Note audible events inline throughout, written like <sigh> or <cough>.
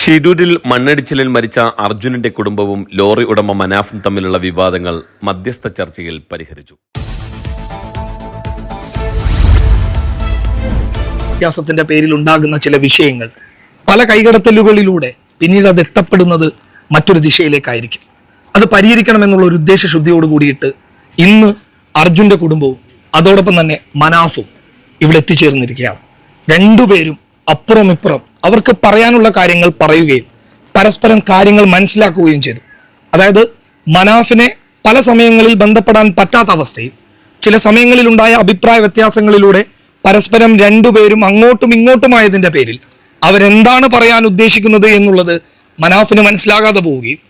ഷിരൂരിൽ മണ്ണിടിച്ചിലിൽ മരിച്ച അർജുനന്റെ കുടുംബവും ലോറി ഉടമ മനാഫും തമ്മിലുള്ള വിവാദങ്ങൾ മധ്യസ്ഥ ചർച്ചയിൽ പരിഹരിച്ചു. വ്യത്യാസത്തിന്റെ പേരിൽ ഉണ്ടാകുന്ന ചില വിഷയങ്ങൾ പല കൈകടത്തലുകളിലൂടെ പിന്നീട് അത് എത്തപ്പെടുന്നത് മറ്റൊരു ദിശയിലേക്കായിരിക്കും. അത് പരിഹരിക്കണമെന്നുള്ള ഒരു ഉദ്ദേശശുദ്ധിയോട് കൂടിയിട്ട് ഇന്ന് അർജുന്റെ കുടുംബവും അതോടൊപ്പം തന്നെ മനാഫും ഇവിടെ എത്തിച്ചേർന്നിരിക്കുകയാണ്. രണ്ടുപേരും അപ്പുറം ഇപ്പുറം അവർക്ക് പറയാനുള്ള കാര്യങ്ങൾ പറയുകയും പരസ്പരം കാര്യങ്ങൾ മനസ്സിലാക്കുകയും ചെയ്തു. അതായത് മനാഫിനെ പല സമയങ്ങളിൽ ബന്ധപ്പെടാൻ പറ്റാത്ത അവസ്ഥയും ചില സമയങ്ങളിൽ ഉണ്ടായ അഭിപ്രായ വ്യത്യാസങ്ങളിലൂടെ പരസ്പരം രണ്ടുപേരും അങ്ങോട്ടും ഇങ്ങോട്ടുമായതിന്റെ പേരിൽ അവരെന്താണ് പറയാൻ ഉദ്ദേശിക്കുന്നത് എന്നുള്ളത് മനാഫിന് മനസ്സിലാകാതെ പോവുകയും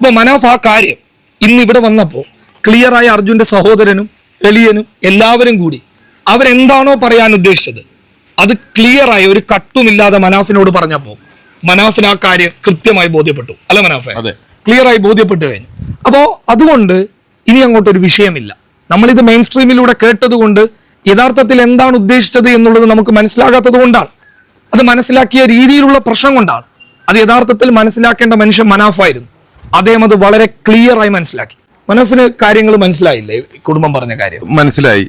അപ്പോൾ മനാഫ് ആ കാര്യം ഇന്ന് ഇവിടെ വന്നപ്പോൾ ക്ലിയറായ അർജുന്റെ സഹോദരനും എളിയനും എല്ലാവരും കൂടി അവരെന്താണോ പറയാൻ ഉദ്ദേശിച്ചത് അത് ക്ലിയറായി ഒരു കട്ടുമില്ലാതെ മനാഫിനോട് പറഞ്ഞപ്പോൾ മനാഫിന് ആ കാര്യം കൃത്യമായി ബോധ്യപ്പെട്ടു. അല്ല മനാഫെ. ക്ലിയറായി ബോധ്യപ്പെട്ടു കഴിഞ്ഞു. അപ്പോൾ അതുകൊണ്ട് ഇനി അങ്ങോട്ടൊരു വിഷയമില്ല. നമ്മളിത് മെയിൻ സ്ട്രീമിലൂടെ കേട്ടത് കൊണ്ട് യഥാർത്ഥത്തിൽ എന്താണ് ഉദ്ദേശിച്ചത് എന്നുള്ളത് നമുക്ക് മനസ്സിലാകാത്തത് കൊണ്ടാണ്. അത് മനസ്സിലാക്കിയ രീതിയിലുള്ള പ്രശ്നം കൊണ്ടാണ്. അത് യഥാർത്ഥത്തിൽ മനസ്സിലാക്കേണ്ട മനുഷ്യൻ മനാഫായിരുന്നു. അദ്ദേഹം അത് വളരെ ക്ലിയർ ആയി മനസ്സിലാക്കി. മനാഫിന് കാര്യങ്ങൾ മനസ്സിലായില്ലേ? കുടുംബം പറഞ്ഞ കാര്യം. മനസ്സിലായി.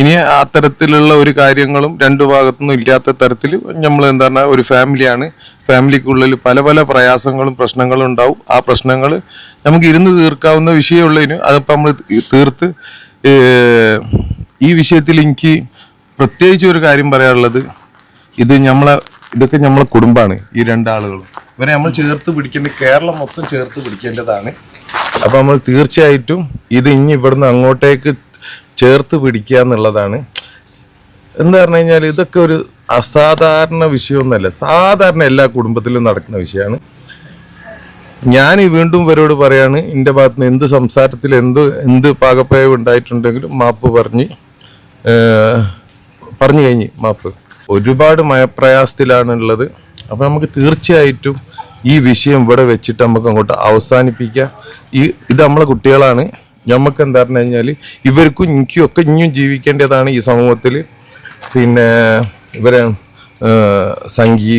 ഇനി അത്തരത്തിലുള്ള ഒരു കാര്യങ്ങളും രണ്ടു ഭാഗത്തുനിന്നും ഇല്ലാത്ത തരത്തിൽ നമ്മൾ എന്താണ് ഒരു ഫാമിലിയാണ്. ഫാമിലിക്കുള്ളിൽ പല പല പ്രയാസങ്ങളും പ്രശ്നങ്ങളും ഉണ്ടാവും. ആ പ്രശ്നങ്ങൾ നമുക്ക് ഇരുന്ന് തീർക്കാവുന്ന വിഷയമുള്ളതിന് അതിപ്പോൾ നമ്മൾ തീർത്ത് ഈ വിഷയത്തിൽ എനിക്ക് പ്രത്യേകിച്ച് ഒരു കാര്യം പറയാനുള്ളത്. ഇത് നമ്മളെ ഇതൊക്കെ നമ്മളെ കുടുംബമാണ് ഈ രണ്ടാളുകളും ഇവരെ നമ്മൾ ചേർത്ത് പിടിക്കുന്ന കേരളം മൊത്തം ചേർത്ത് പിടിക്കേണ്ടതാണ്. അപ്പോൾ നമ്മൾ തീർച്ചയായിട്ടും ഇത് ഇനി ഇവിടുന്ന് അങ്ങോട്ടേക്ക് ചേർത്ത് പിടിക്കുക എന്നുള്ളതാണ്. എന്താ പറഞ്ഞു കഴിഞ്ഞാൽ ഇതൊക്കെ ഒരു അസാധാരണ വിഷയമൊന്നുമല്ല. സാധാരണ എല്ലാ കുടുംബത്തിലും നടക്കുന്ന വിഷയമാണ്. ഞാൻ വീണ്ടും ഇവരോട് പറയാണ് എന്റെ ഭാഗത്ത് നിന്ന് എന്ത് സംസാരത്തിൽ എന്ത് എന്ത് പാകപ്പയവ് ഉണ്ടായിട്ടുണ്ടെങ്കിലും മാപ്പ് പറഞ്ഞ് പറഞ്ഞു കഴിഞ്ഞ് മാപ്പ്. ഒരുപാട് മയപ്രയാസത്തിലാണുള്ളത്. അപ്പം നമുക്ക് തീർച്ചയായിട്ടും ഈ വിഷയം ഇവിടെ വെച്ചിട്ട് നമുക്ക് അങ്ങോട്ട് അവസാനിപ്പിക്കാം. ഈ ഇത് നമ്മളെ കുട്ടികളാണ്. നമുക്ക് എന്താ പറഞ്ഞു കഴിഞ്ഞാൽ ഇവർക്കും എനിക്കും ഒക്കെ ഇനിയും ജീവിക്കേണ്ടതാണ് ഈ സമൂഹത്തിൽ പിന്നെ ഇവരെ സംഗി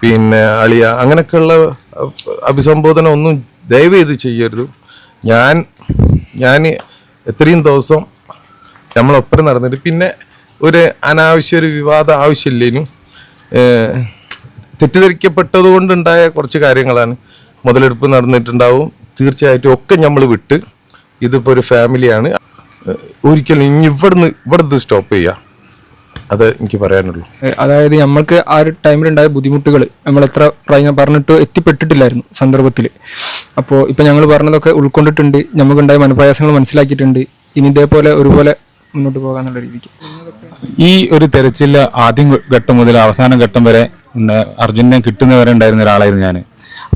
പിന്നെ അളിയ അങ്ങനെയൊക്കെയുള്ള അഭിസംബോധന ഒന്നും ദയവ് ചെയ്ത് ചെയ്യരുത്. ഞാൻ ഞാൻ എത്രയും ദിവസം നമ്മളൊപ്പം നടന്നിട്ട് പിന്നെ ഒരു അനാവശ്യ ഒരു വിവാദം ആവശ്യമില്ലേനും തെറ്റിദ്ധരിക്കപ്പെട്ടത് കൊണ്ടുണ്ടായ കുറച്ച് കാര്യങ്ങളാണ് മുതലെടുപ്പ് നടന്നിട്ടുണ്ടാവും. തീർച്ചയായിട്ടും ഒക്കെ നമ്മൾ വിട്ട് ഇതിപ്പോൾ ഒരു ഫാമിലിയാണ്. ഒരിക്കലും ഇനി ഇവിടുന്ന് ഇവിടുന്ന് സ്റ്റോപ്പ് ചെയ്യുക അത് എനിക്ക് പറയാനുള്ളൂ. അതായത് നമ്മൾക്ക് ആ ഒരു ടൈമിലുണ്ടായ ബുദ്ധിമുട്ടുകൾ നമ്മൾ എത്ര പ്രായം പറഞ്ഞിട്ട് എത്തിപ്പെട്ടിട്ടില്ലായിരുന്നു സന്ദർഭത്തിൽ അപ്പോൾ ഇപ്പം ഞങ്ങൾ പറഞ്ഞതൊക്കെ ഉൾക്കൊണ്ടിട്ടുണ്ട്. നമുക്കുണ്ടായ മനപ്രയാസങ്ങൾ മനസ്സിലാക്കിയിട്ടുണ്ട്. ഇനി ഇതേപോലെ ഒരുപോലെ മുന്നോട്ട് പോകാനുള്ള രീതിക്ക്. ഈ ഒരു തെരച്ചിൽ ആദ്യം ഘട്ടം മുതൽ അവസാന ഘട്ടം വരെ അർജുനെ കിട്ടുന്നവരെ ഉണ്ടായിരുന്ന ഒരാളായിരുന്നു ഞാൻ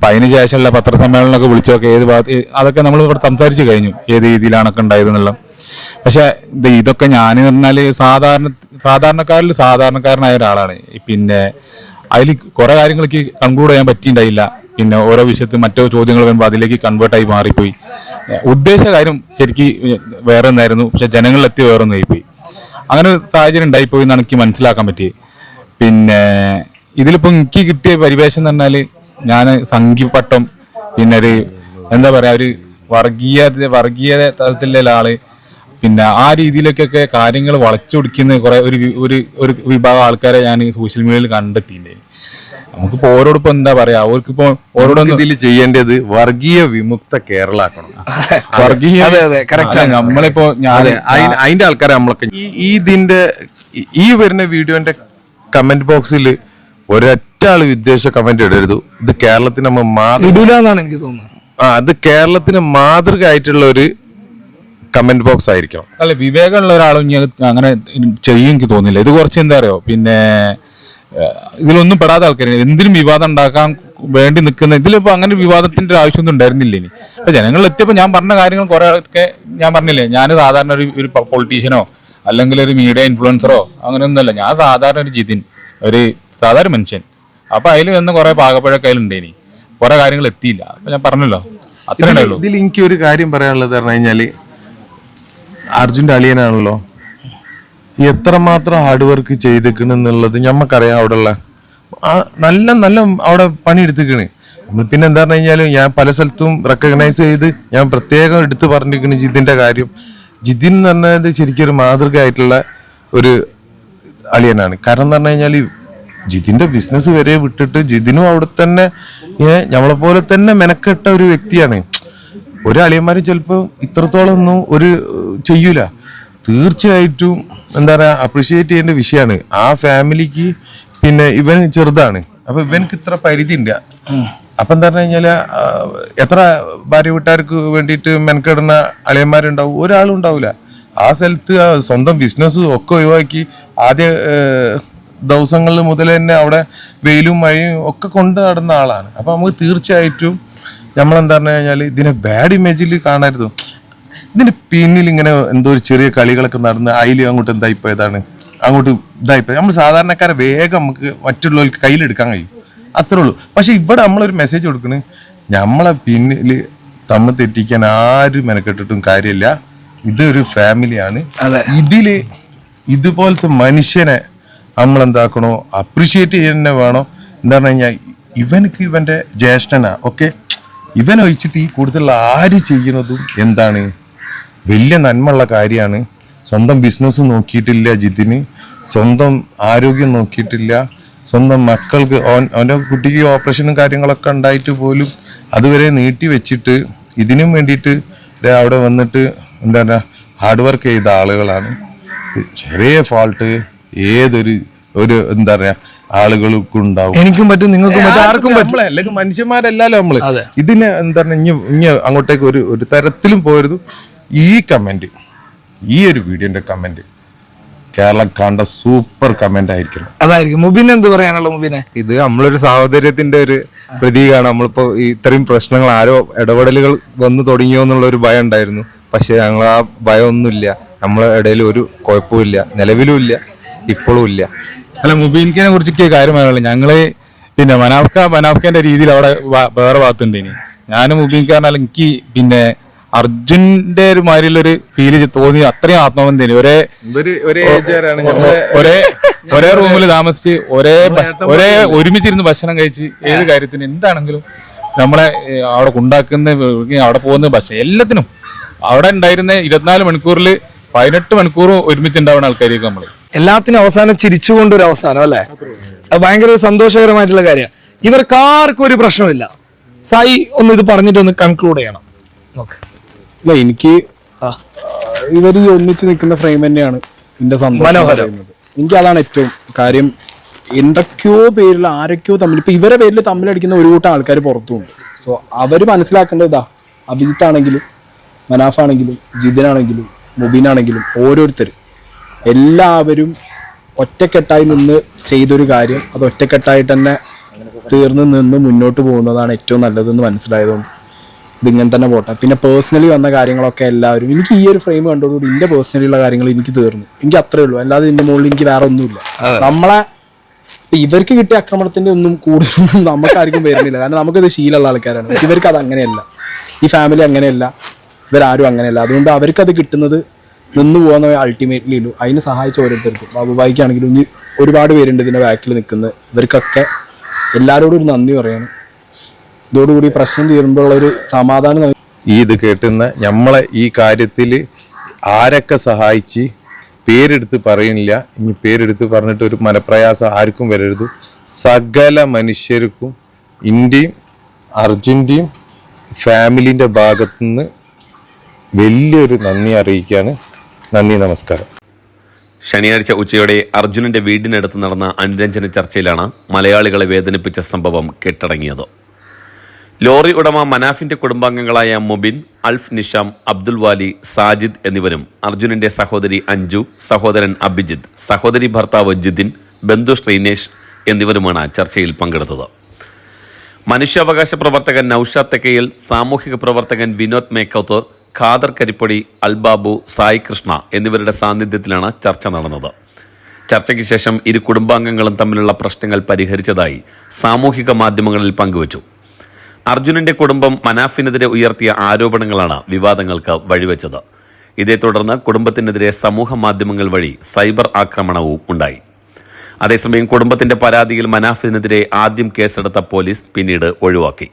അപ്പൊ അതിന് ശേഷമുള്ള പത്രസമ്മേളനമൊക്കെ വിളിച്ചൊക്കെ ഏത് ഭാഗത്ത് അതൊക്കെ നമ്മൾ ഇവിടെ സംസാരിച്ചു കഴിഞ്ഞു ഏത് രീതിയിലാണൊക്കെ ഉണ്ടായതെന്നുള്ള പക്ഷെ ഇത് ഇതൊക്കെ ഞാൻ പറഞ്ഞാൽ സാധാരണ സാധാരണക്കാരിൽ സാധാരണക്കാരനായ ഒരാളാണ്. പിന്നെ അതിൽ കുറേ കാര്യങ്ങൾക്ക് കൺക്ലൂഡ് ചെയ്യാൻ പറ്റിയിട്ടുണ്ടായില്ല. പിന്നെ ഓരോ വിഷയത്തിൽ മറ്റോ ചോദ്യങ്ങൾ വരുമ്പോൾ അതിലേക്ക് കൺവേർട്ടായി മാറിപ്പോയി. ഉദ്ദേശ കാര്യം ശരിക്ക് വേറെ ഒന്നായിരുന്നു. പക്ഷെ ജനങ്ങളിലെത്തി വേറെ ഒന്നായിപ്പോയി അങ്ങനെ ഒരു സാഹചര്യം ഉണ്ടായിപ്പോയി എന്നാണ് എനിക്ക് മനസ്സിലാക്കാൻ പറ്റിയത് പിന്നെ ഇതിലിപ്പോ എനിക്ക് കിട്ടിയ പരിവേഷം എന്ന് പറഞ്ഞാൽ ഞാൻ സംഘിപ്പട്ടം പിന്നെ ഒരു എന്താ പറയാ ഒരു വർഗീയ വർഗീയ തലത്തിലുള്ള ആൾ. പിന്നെ ആ രീതിയിലേക്കൊക്കെ കാര്യങ്ങൾ വളച്ചൊടിക്കുന്ന കുറെ ഒരു ഒരു ഒരു വിഭാഗം ആൾക്കാരെ ഞാൻ സോഷ്യൽ മീഡിയയിൽ കണ്ടെത്തിയില്ലേ നമുക്കിപ്പോ ഓരോടൊപ്പം എന്താ പറയാ അവർക്കിപ്പോ ഓരോടൊന്നും ഇതിൽ ചെയ്യേണ്ടത് വർഗീയ വിമുക്ത കേരളാക്കണം. <laughs> വർഗീയ നമ്മളിപ്പോ ഞാൻ അതിന്റെ ആൾക്കാരെ നമ്മളൊക്കെ ഈ ഇതിന്റെ ഈ- ഈ വരുന്ന വീഡിയോന്റെ കമന്റ് ബോക്സിൽ ഒരൊറ്റ ആൾ വിദ്വേഷ കമന്റ് ഇടരുത്. ഇത് കേരളത്തിന് നമ്മൾ മാതൃ എനിക്ക് തോന്നുന്നത്. ആ അത് കേരളത്തിന് മാതൃക ആയിട്ടുള്ള ഒരു കമന്റ് ബോക്സ് ആയിരിക്കണം. അല്ല വിവേകമുള്ള ഒരാളും ഇനി അത് അങ്ങനെ ചെയ്യും എനിക്ക് തോന്നില്ല ഇത് കുറച്ച് എന്താ അറിയോ? പിന്നെ ഏഹ്, ഇതിലൊന്നും പെടാത്ത ആൾക്കാർ എന്തിനും വിവാദം ഉണ്ടാക്കാൻ വേണ്ടി നിൽക്കുന്ന ഇതിലിപ്പോ അങ്ങനെ വിവാദത്തിന്റെ ആവശ്യമൊന്നും ഉണ്ടായിരുന്നില്ല ഇനി. അപ്പൊ ജനങ്ങൾ എത്തിയപ്പോൾ ഞാൻ പറഞ്ഞ കാര്യങ്ങൾ കുറെ ഒക്കെ ഞാൻ പറഞ്ഞില്ലേ? ഞാൻ സാധാരണ ഒരു ഒരു പൊളിറ്റീഷ്യനോ അല്ലെങ്കിൽ ഒരു മീഡിയ ഇൻഫ്ലുവൻസറോ അങ്ങനെ അങ്ങനെയൊന്നുമല്ല. ഞാൻ സാധാരണ ഒരു ജിതിൻ ഒരു സാധാരണ മനുഷ്യൻ. അപ്പൊ അതിൽ വന്ന് കുറെ പാകപ്പഴൊക്കെ അതിലുണ്ടേനി കുറെ കാര്യങ്ങൾ എത്തിയില്ല. അപ്പൊ ഞാൻ പറഞ്ഞല്ലോ. അത്രേ ഉണ്ടായുള്ളൂ. ഇതിൽ എനിക്ക് ഒരു കാര്യം പറയാനുള്ളത് പറഞ്ഞു കഴിഞ്ഞാൽ അർജുന്റെ അളിയനാണല്ലോ. എത്രമാത്രം ഹാർഡ് വർക്ക് ചെയ്തിക്കണെന്നുള്ളത് ഞമ്മക്കറിയാം അവിടെ ഉള്ള നല്ല നല്ല അവിടെ പണിയെടുത്തിക്കണ് നമ്മൾ പിന്നെ എന്താ പറഞ്ഞു കഴിഞ്ഞാൽ ഞാൻ പല സ്ഥലത്തും റെക്കഗ്നൈസ് ചെയ്ത് ഞാൻ പ്രത്യേകം എടുത്ത് പറഞ്ഞിരിക്കണ് ജിതിന്റെ കാര്യം. ജിതിൻ എന്ന് പറഞ്ഞത് ശരിക്കും ഒരു മാതൃക ആയിട്ടുള്ള ഒരു അളിയനാണ്. കാരണം എന്ന് പറഞ്ഞു കഴിഞ്ഞാൽ ജിതിന്റെ ബിസിനസ് വരെ വിട്ടിട്ട് ജിതിനും അവിടെ തന്നെ ഞമ്മളെ പോലെ തന്നെ മെനക്കെട്ട ഒരു വ്യക്തിയാണ്. ഒരു അളിയന്മാര് ചിലപ്പോ ഇത്രത്തോളം ഒന്നും ഒരു ചെയ്യൂല. തീർച്ചയായിട്ടും എന്താ പറയാ അപ്രീഷിയേറ്റ് ചെയ്യേണ്ട വിഷയമാണ് ആ ഫാമിലിക്ക് പിന്നെ ഇവൻ ചെറുതാണ്. അപ്പൊ ഇവനക്ക് ഇത്ര പരിധി ഉണ്ട് അപ്പൊ എന്താ പറഞ്ഞു കഴിഞ്ഞാൽ ആ, എത്ര ഭാര്യ വീട്ടുകാർക്ക് വേണ്ടിയിട്ട് മെനക്കെടുന്ന അളിയന്മാരുണ്ടാവും? ഒരാളും ഉണ്ടാവില്ല ആ സ്ഥലത്ത് സ്വന്തം ബിസിനസ് ഒക്കെ ഒഴിവാക്കി ആദ്യ ദിവസങ്ങളിൽ മുതൽ തന്നെ അവിടെ വെയിലും മഴയും ഒക്കെ കൊണ്ട് നടന്ന ആളാണ്. അപ്പൊ നമുക്ക് തീർച്ചയായിട്ടും നമ്മളെന്താ പറഞ്ഞു കഴിഞ്ഞാൽ ഇതിനെ ബാഡ് ഇമേജിൽ കാണരുത്. ഇതിന്റെ പിന്നിൽ ഇങ്ങനെ എന്തോ ഒരു ചെറിയ കളികളൊക്കെ നടന്ന് അതിൽ അങ്ങോട്ട് എന്തായിപ്പോയതാണ് അങ്ങോട്ട് ഇതായിപ്പോയത് നമ്മൾ സാധാരണക്കാരെ വേഗം നമുക്ക് മറ്റുള്ളവർക്ക് കയ്യിലെടുക്കാൻ കഴിയും. അത്രേ ഉള്ളൂ. പക്ഷെ ഇവിടെ നമ്മളൊരു മെസ്സേജ് കൊടുക്കണ്. നമ്മളെ പിന്നിൽ തമ്മിൽ തെറ്റിക്കാൻ ആരും മെനക്കെട്ടിട്ടും കാര്യമില്ല. ഇതൊരു ഫാമിലിയാണ് ഇതിൽ ഇതുപോലത്തെ മനുഷ്യനെ നമ്മൾ എന്താക്കണോ അപ്രീഷിയേറ്റ് ചെയ്യുന്ന വേണോ? എന്താ പറഞ്ഞു കഴിഞ്ഞാൽ ഇവനക്ക് ഇവന്റെ ജ്യേഷ്ഠനാ ഓക്കെ ഇവൻ ഒഴിച്ചിട്ട് ഈ കൂടുതലുള്ള ആര് ചെയ്യുന്നതും എന്താണ്? വലിയ നന്മയുള്ള കാര്യമാണ്. സ്വന്തം ബിസിനസ് നോക്കിയിട്ടില്ല ജിതിന് സ്വന്തം ആരോഗ്യം നോക്കിയിട്ടില്ല സ്വന്തം മക്കൾക്ക് ഓൻ അവന്റെ കുട്ടിക്ക് ഓപ്പറേഷനും കാര്യങ്ങളൊക്കെ ഉണ്ടായിട്ട് പോലും അതുവരെ നീട്ടി വെച്ചിട്ട് ഇതിനും വേണ്ടിയിട്ട് അവിടെ വന്നിട്ട് എന്താ പറയുക ഹാർഡ് വർക്ക് ചെയ്ത ആളുകളാണ്. ചെറിയ ഫാൾട്ട് ഏതൊരു ഒരു എന്താ പറയാ ആളുകൾക്കും ഉണ്ടാവും എനിക്കും പറ്റും നിങ്ങൾക്കും പറ്റും ആർക്കും പറ്റും. നമ്മളെ അല്ലെങ്കിൽ മനുഷ്യന്മാരല്ലല്ലോ നമ്മൾ. ഇതിന് എന്താ പറഞ്ഞ ഇനി ഇനി അങ്ങോട്ടേക്ക് ഒരു ഒരു തരത്തിലും പോരുത്. ഈ കമന്റ് ഈ ഒരു വീഡിയോന്റെ കമന്റ് കേരളം കണ്ട സൂപ്പർ കമന്റ് ആയിരിക്കണം അതായിരിക്കും. മുബിൻ എന്ത് പറയാനുള്ള മുബിനെ? ഇത് നമ്മളൊരു സാഹോദര്യത്തിന്റെ ഒരു പ്രതീകമാണ് നമ്മളിപ്പോ ഇത്രയും പ്രശ്നങ്ങൾ ആരോ ഇടപെടലുകൾ വന്നു തുടങ്ങിയോ എന്നുള്ള ഒരു ഭയം ഉണ്ടായിരുന്നു. പക്ഷെ ഞങ്ങൾ ആ ഭയം ഒന്നുമില്ല നമ്മളെ ഇടയിൽ ഒരു കുഴപ്പമില്ല നിലവിലും ഇല്ല ഇപ്പോഴും ഇല്ല. അല്ല മുബീൻഖിനെ കുറിച്ച് കാര്യമായുള്ളൂ ഞങ്ങൾ പിന്നെ മനാഫ്ക മനാഫ്കന്റെ രീതിയിൽ അവിടെ വേറെ ഭാഗത്തുണ്ട് ഇനി ഞാനും മുബീൻഖ പറഞ്ഞാൽ എനിക്ക് പിന്നെ അർജുന്റെ ഒരു മാതിരിയുള്ളൊരു ഫീൽ തോന്നി അത്രയും ആത്മബന്ധം ഒരേ ഒരു ഒരേ റൂമിൽ താമസിച്ച് ഒരേ ഒരേ ഒരുമിച്ചിരുന്ന് ഭക്ഷണം കഴിച്ച് ഏത് കാര്യത്തിന് എന്താണെങ്കിലും നമ്മളെ അവിടെ കൊണ്ടാക്കുന്ന ഏ, അവിടെ പോകുന്ന ഭക്ഷണം എല്ലാത്തിനും. അവിടെ ഉണ്ടായിരുന്ന ഇരുപത്തിനാല് മണിക്കൂറിൽ പതിനെട്ട് മണിക്കൂറും ഒരുമിച്ച് ഉണ്ടാവുന്ന ആൾക്കാരായിരിക്കും നമ്മൾ. എല്ലാത്തിനും അവസാനം ചിരിച്ചുകൊണ്ട് ഒരു അവസാനം അല്ലേ? അത് ഭയങ്കര ഒരു സന്തോഷകരമായിട്ടുള്ള കാര്യമാണ് ഇവർക്ക് ആർക്കും ഒരു പ്രശ്നമില്ല. സായി ഒന്ന് ഇത് പറഞ്ഞിട്ട് ഒന്ന് കൺക്ലൂഡ് ചെയ്യണം. നോക്ക്. ഇല്ല എനിക്ക് ഇവർ ഈ ഒന്നിച്ച് നിൽക്കുന്ന ഫ്രെയിം തന്നെയാണ് എന്റെ സന്തോഷം. എനിക്ക് അതാണ് ഏറ്റവും കാര്യം. എന്തൊക്കെയോ പേരിൽ ആരൊക്കെയോ തമ്മിൽ ഇപ്പൊ ഇവരെ പേരിൽ തമ്മിലടിക്കുന്ന ഒരു കൂട്ടം ആൾക്കാർ പുറത്തുമുണ്ട് സോ അവർ മനസ്സിലാക്കേണ്ടത് ഇതാ അഭിജിത്ത് ആണെങ്കിലും മനാഫ് ആണെങ്കിലും ജിതിനാണെങ്കിലും മുബീനാണെങ്കിലും ഓരോരുത്തർ എല്ലാവരും ഒറ്റക്കെട്ടായി നിന്ന് ചെയ്തൊരു കാര്യം അത് ഒറ്റക്കെട്ടായി തന്നെ തീർന്ന് നിന്ന് മുന്നോട്ട് പോകുന്നതാണ് ഏറ്റവും നല്ലതെന്ന് മനസ്സിലായതുകൊണ്ട് ഇതിങ്ങനെ തന്നെ പോട്ടെ. പിന്നെ പേഴ്സണലി വന്ന കാര്യങ്ങളൊക്കെ എല്ലാവരും എനിക്ക് ഈ ഒരു ഫ്രെയിം കണ്ടതുകൊണ്ട് എന്റെ പേഴ്സണലി ഉള്ള കാര്യങ്ങൾ എനിക്ക് തീർന്നു. എനിക്ക് അത്രേ ഉള്ളൂ. അല്ലാതെ ഇതിന്റെ മുകളിൽ എനിക്ക് വേറെ ഒന്നുമില്ല. നമ്മളെ ഇവർക്ക് കിട്ടിയ ആക്രമണത്തിന്റെ ഒന്നും കൂടുതലൊന്നും നമുക്കാർക്കും വരുന്നില്ല. കാരണം നമുക്കത് ശീലമുള്ള ആൾക്കാരാണ്. ഇവർക്ക് അത് അങ്ങനെയല്ല. ഈ ഫാമിലി അങ്ങനെയല്ല. ഇവരാരും അങ്ങനെയല്ല. അതുകൊണ്ട് അവർക്കത് കിട്ടുന്നത് നിന്ന് പോകുന്നവരെ അൾട്ടിമേറ്റ്ലി ഇടും. അതിന് സഹായിച്ച ഓരോരുത്തർക്കും. ബാബുബായിക്കാണെങ്കിലും ഇനി ഒരുപാട് പേരുണ്ട് ഇതിന്റെ ബാക്കിൽ നിൽക്കുന്നത് ഇവർക്കൊക്കെ എല്ലാവരോടും ഒരു നന്ദി പറയാണ്. ഇതോടുകൂടി പ്രശ്നം തീരുമ്പോഴുള്ള ഒരു സമാധാനം ഈ ഇത് കേട്ടുന്ന നമ്മളെ ഈ കാര്യത്തിൽ ആരൊക്കെ സഹായിച്ച് പേരെടുത്ത് പറയുന്നില്ല ഇനി പേരെടുത്ത് പറഞ്ഞിട്ട് ഒരു മനപ്രയാസം ആർക്കും വരരുത്. സകല മനുഷ്യർക്കും ഇന്ത്യയും അർജന്റീനയും ഫാമിലിന്റെ ഭാഗത്തുനിന്ന് വലിയൊരു നന്ദി അറിയിക്കുകയാണ് നന്ദി നമസ്കാരം. ശനിയാഴ്ച ഉച്ചയോടെ അർജുനന്റെ വീടിനടുത്ത് നടന്ന അനുരഞ്ജന ചർച്ചയിലാണ് മലയാളികളെ വേദനിപ്പിച്ച സംഭവം കെട്ടടങ്ങിയത്. ലോറി ഉടമ മനാഫിന്റെ കുടുംബാംഗങ്ങളായ മൊബിൻ അൽഫ് നിഷാം അബ്ദുൽ വാലി സാജിദ് എന്നിവരും അർജുനന്റെ സഹോദരി അഞ്ജു സഹോദരൻ അഭിജിത്ത് സഹോദരി ഭർത്താവ് ജിതിൻ ബന്ധു ശ്രീനേഷ് എന്നിവരുമാണ് ചർച്ചയിൽ പങ്കെടുത്തത്. മനുഷ്യാവകാശ പ്രവർത്തകൻ നൌഷാദ് തെക്കയിൽ സാമൂഹിക പ്രവർത്തകൻ വിനോദ് മേക്കൌത്ത് ഖാദർ കരിപ്പൊടി അൽബാബു സായി കൃഷ്ണ എന്നിവരുടെ സാന്നിധ്യത്തിലാണ് ചർച്ച നടന്നത്. ചർച്ചയ്ക്ക് ശേഷം ഇരു കുടുംബാംഗങ്ങളും തമ്മിലുള്ള പ്രശ്നങ്ങൾ പരിഹരിച്ചതായി സാമൂഹിക മാധ്യമങ്ങളിൽ പങ്കുവച്ചു. അർജുനന്റെ കുടുംബം മനാഫിനെതിരെ ഉയർത്തിയ ആരോപണങ്ങളാണ് വിവാദങ്ങൾക്ക് വഴിവെച്ചത്. ഇതേ തുടർന്ന് കുടുംബത്തിനെതിരെ സമൂഹ മാധ്യമങ്ങൾ വഴി സൈബർ ആക്രമണവും ഉണ്ടായി. അതേസമയം കുടുംബത്തിന്റെ പരാതിയിൽ മനാഫിനെതിരെ ആദ്യം കേസെടുത്ത പോലീസ് പിന്നീട് ഒഴിവാക്കി.